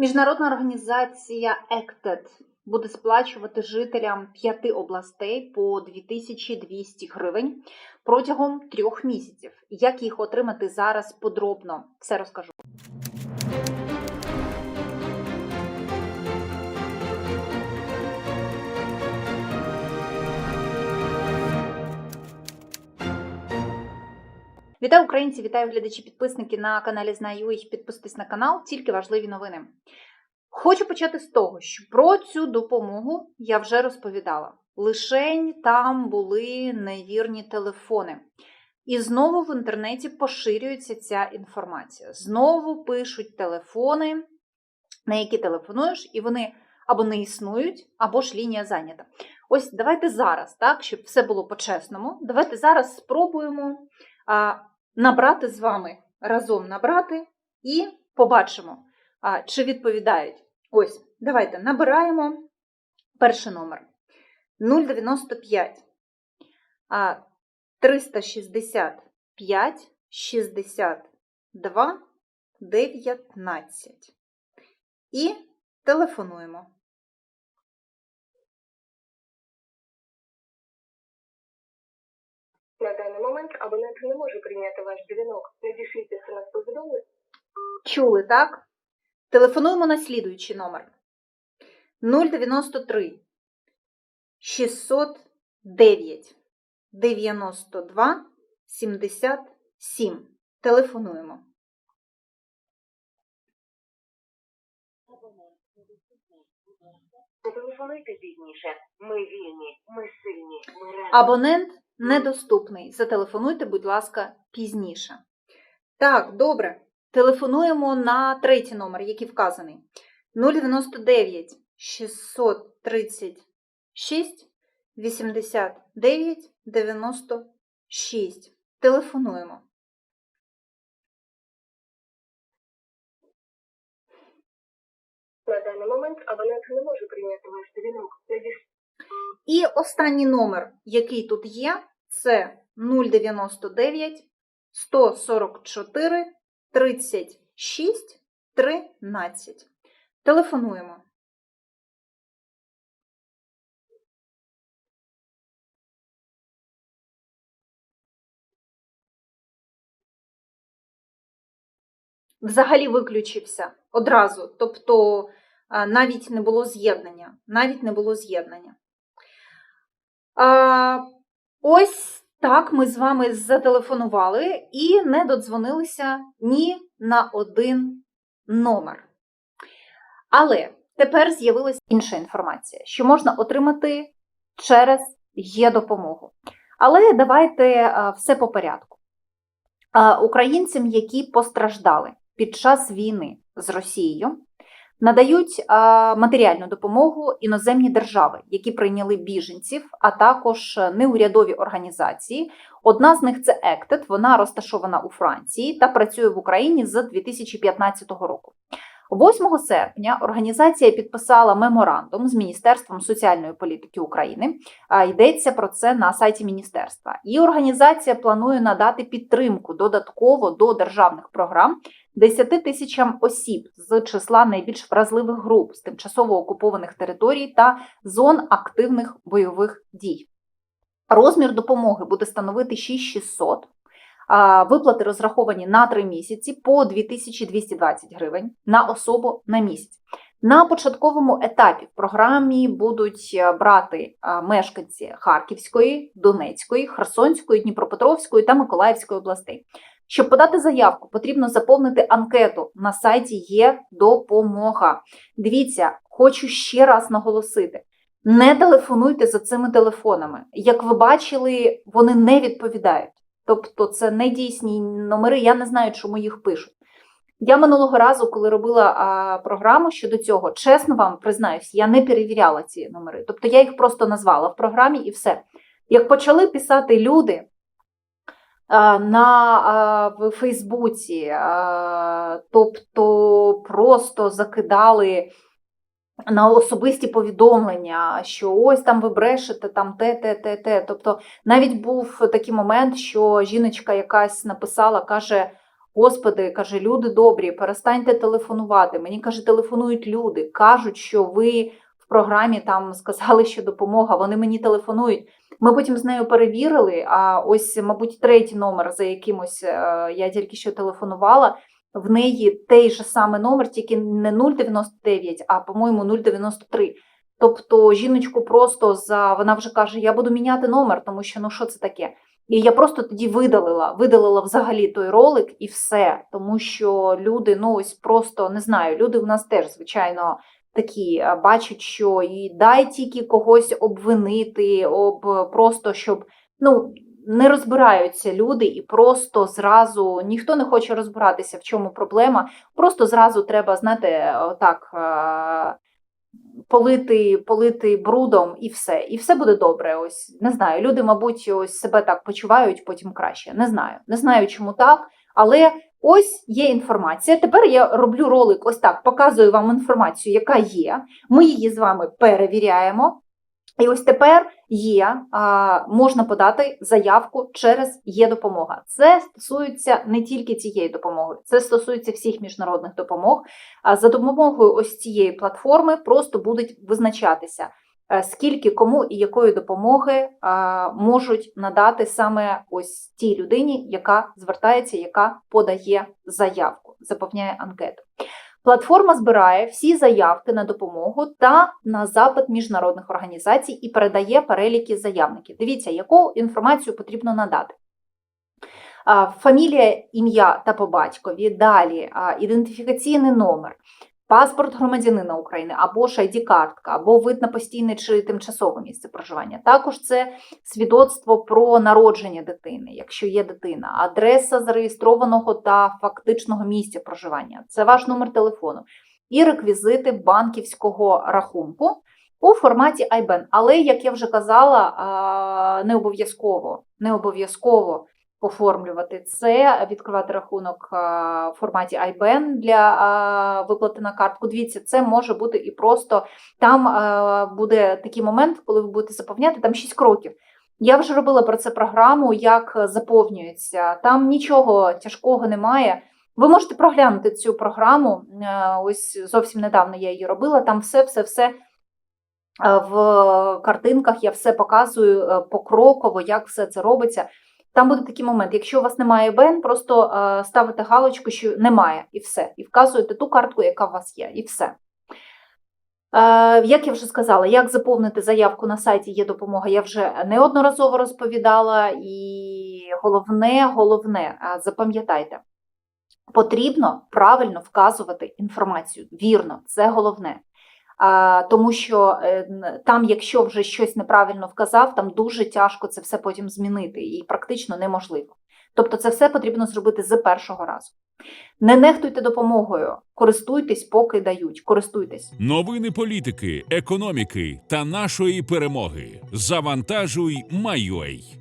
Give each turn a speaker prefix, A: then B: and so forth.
A: Міжнародна організація ЕКТЕД буде сплачувати жителям п'яти областей по 2200 гривень протягом трьох місяців. Як їх отримати зараз подробно? Все розкажу. Вітаю українці, вітаю глядачі, підписники на каналі Знаю їх. Підписуйтесь на канал, тільки важливі новини. Хочу почати з того, що про цю допомогу я вже розповідала. Лишень там були невірні телефони. І знову в інтернеті поширюється ця інформація. Знову пишуть телефони, на які телефонуєш, і вони або не існують, або ж лінія зайнята. Ось давайте зараз, так, щоб все було по-чесному. Давайте зараз спробуємо набрати з вами разом набрати і побачимо, чи відповідають. Ось, давайте набираємо перший номер 095 365 62 19. І телефонуємо.
B: Даний момент абонент не може прийняти ваш дзвінок. Надішліть смс-повідомлення
A: Чули, так? Телефонуємо на слідуючий номер 093 609 92 77. Телефонуємо.
B: Зателефонуйте пізніше. Ми вільні, ми сильні, ми разом.
A: Абонент недоступний. Зателефонуйте, будь ласка, пізніше. Так, добре. Телефонуємо на третій номер, який вказаний. 099 636 89 96. Телефонуємо.
B: На даний момент абонент не може прийняти ваш дзвінок.
A: І останній номер, який тут є, це 099 144 36 13. Телефонуємо. Взагалі виключився одразу. Тобто навіть не було з'єднання. Навіть не було з'єднання. Ось так ми з вами зателефонували і не додзвонилися ні на один номер. Але тепер з'явилася інша інформація, що можна отримати через є-допомогу. Але давайте все по порядку. Українцям, які постраждали під час війни з Росією, надають матеріальну допомогу іноземні держави, які прийняли біженців, а також неурядові організації. Одна з них це ECTED, вона розташована у Франції та працює в Україні з 2015 року. 8 серпня організація підписала меморандум з Міністерством соціальної політики України. А, Йдеться про це на сайті міністерства. І організація планує надати підтримку додатково до державних програм 10 тисячам осіб з числа найбільш вразливих груп з тимчасово окупованих територій та зон активних бойових дій. Розмір допомоги буде становити 6600. Виплати розраховані на 3 місяці по 2220 гривень на особу на місяць. На початковому етапі в програмі будуть е, брати е, мешканці Харківської, Донецької, Херсонської, Дніпропетровської та Миколаївської областей. Щоб подати заявку, потрібно заповнити анкету на сайті є допомога. Дивіться, хочу ще раз наголосити: не телефонуйте за цими телефонами. Як ви бачили, вони не відповідають. Тобто, це не дійсні номери. Я не знаю, чому їх пишуть. Я минулого разу, коли робила а, програму щодо цього, чесно вам признаюсь, я не перевіряла ці номери. Тобто я їх просто назвала в програмі і все. Як почали писати люди на в Фейсбуці, тобто просто закидали на особисті повідомлення, що ось там ви брешете, там те, те, те, те. Тобто навіть був такий момент, що жіночка якась написала, каже: Господи, каже, люди добрі, перестаньте телефонувати. Мені каже, телефонують люди, кажуть, що ви програмі там сказали, що допомога. Вони мені телефонують. Ми потім з нею перевірили. А ось, мабуть, третій номер, за якимось е, я тільки що телефонувала. В неї той же самий номер, тільки не 099, а по-моєму 093. Тобто жіночку просто за вона вже каже: Я буду міняти номер, тому що ну що це таке? І я просто тоді видалила, видалила взагалі той ролик і все. Тому що люди, ну ось просто не знаю, люди в нас теж, звичайно, такі бачать, що і дай тільки когось обвинити, об просто щоб ну. Не розбираються люди, і просто зразу ніхто не хоче розбиратися, в чому проблема. Просто зразу треба, знаєте, отак полити, полити брудом і все. І все буде добре. Ось не знаю. Люди, мабуть, ось себе так почувають потім краще. Не знаю. Не знаю, чому так, але ось є інформація. Тепер я роблю ролик ось так, показую вам інформацію, яка є. Ми її з вами перевіряємо. І ось тепер є, можна подати заявку через є допомога. Це стосується не тільки цієї допомоги, це стосується всіх міжнародних допомог. За допомогою ось цієї платформи просто будуть визначатися, скільки кому і якої допомоги можуть надати саме ось тій людині, яка звертається, яка подає заявку, заповняє анкету. Платформа збирає всі заявки на допомогу та на запит міжнародних організацій і передає переліки заявників. Дивіться, яку інформацію потрібно надати. Фамілія, ім'я та по батькові, далі ідентифікаційний номер, паспорт громадянина України або ж ID-картка, або вид на постійне чи тимчасове місце проживання. Також це свідоцтво про народження дитини, якщо є дитина, адреса зареєстрованого та фактичного місця проживання. Це ваш номер телефону і реквізити банківського рахунку у форматі IBAN. Але, як я вже казала, не обов'язково, не обов'язково оформлювати це, відкривати рахунок в форматі IBAN для виплати на картку. Дивіться, це може бути і просто там буде такий момент, коли ви будете заповняти, там 6 кроків. Я вже робила про це програму, як заповнюється. Там нічого тяжкого немає. Ви можете проглянути цю програму. е, Ось зовсім недавно я її робила. Там все, все, все е, в картинках я все показую е, покроково, як все це робиться. Там буде такий момент, якщо у вас немає БН, просто е, ставите галочку, що немає, і все. І вказуєте ту картку, яка у вас є, і все. Е, Як я вже сказала, як заповнити заявку на сайті є допомога, я вже неодноразово розповідала. І головне, головне, е, запам'ятайте, потрібно правильно вказувати інформацію. Вірно, це головне. Тому що е, там, якщо вже щось неправильно вказав, там дуже тяжко це все потім змінити і практично неможливо. Тобто це все потрібно зробити з першого разу. Не нехтуйте допомогою, користуйтесь, поки дають. Користуйтесь.
C: Новини політики, економіки та нашої перемоги. Завантажуй, майой.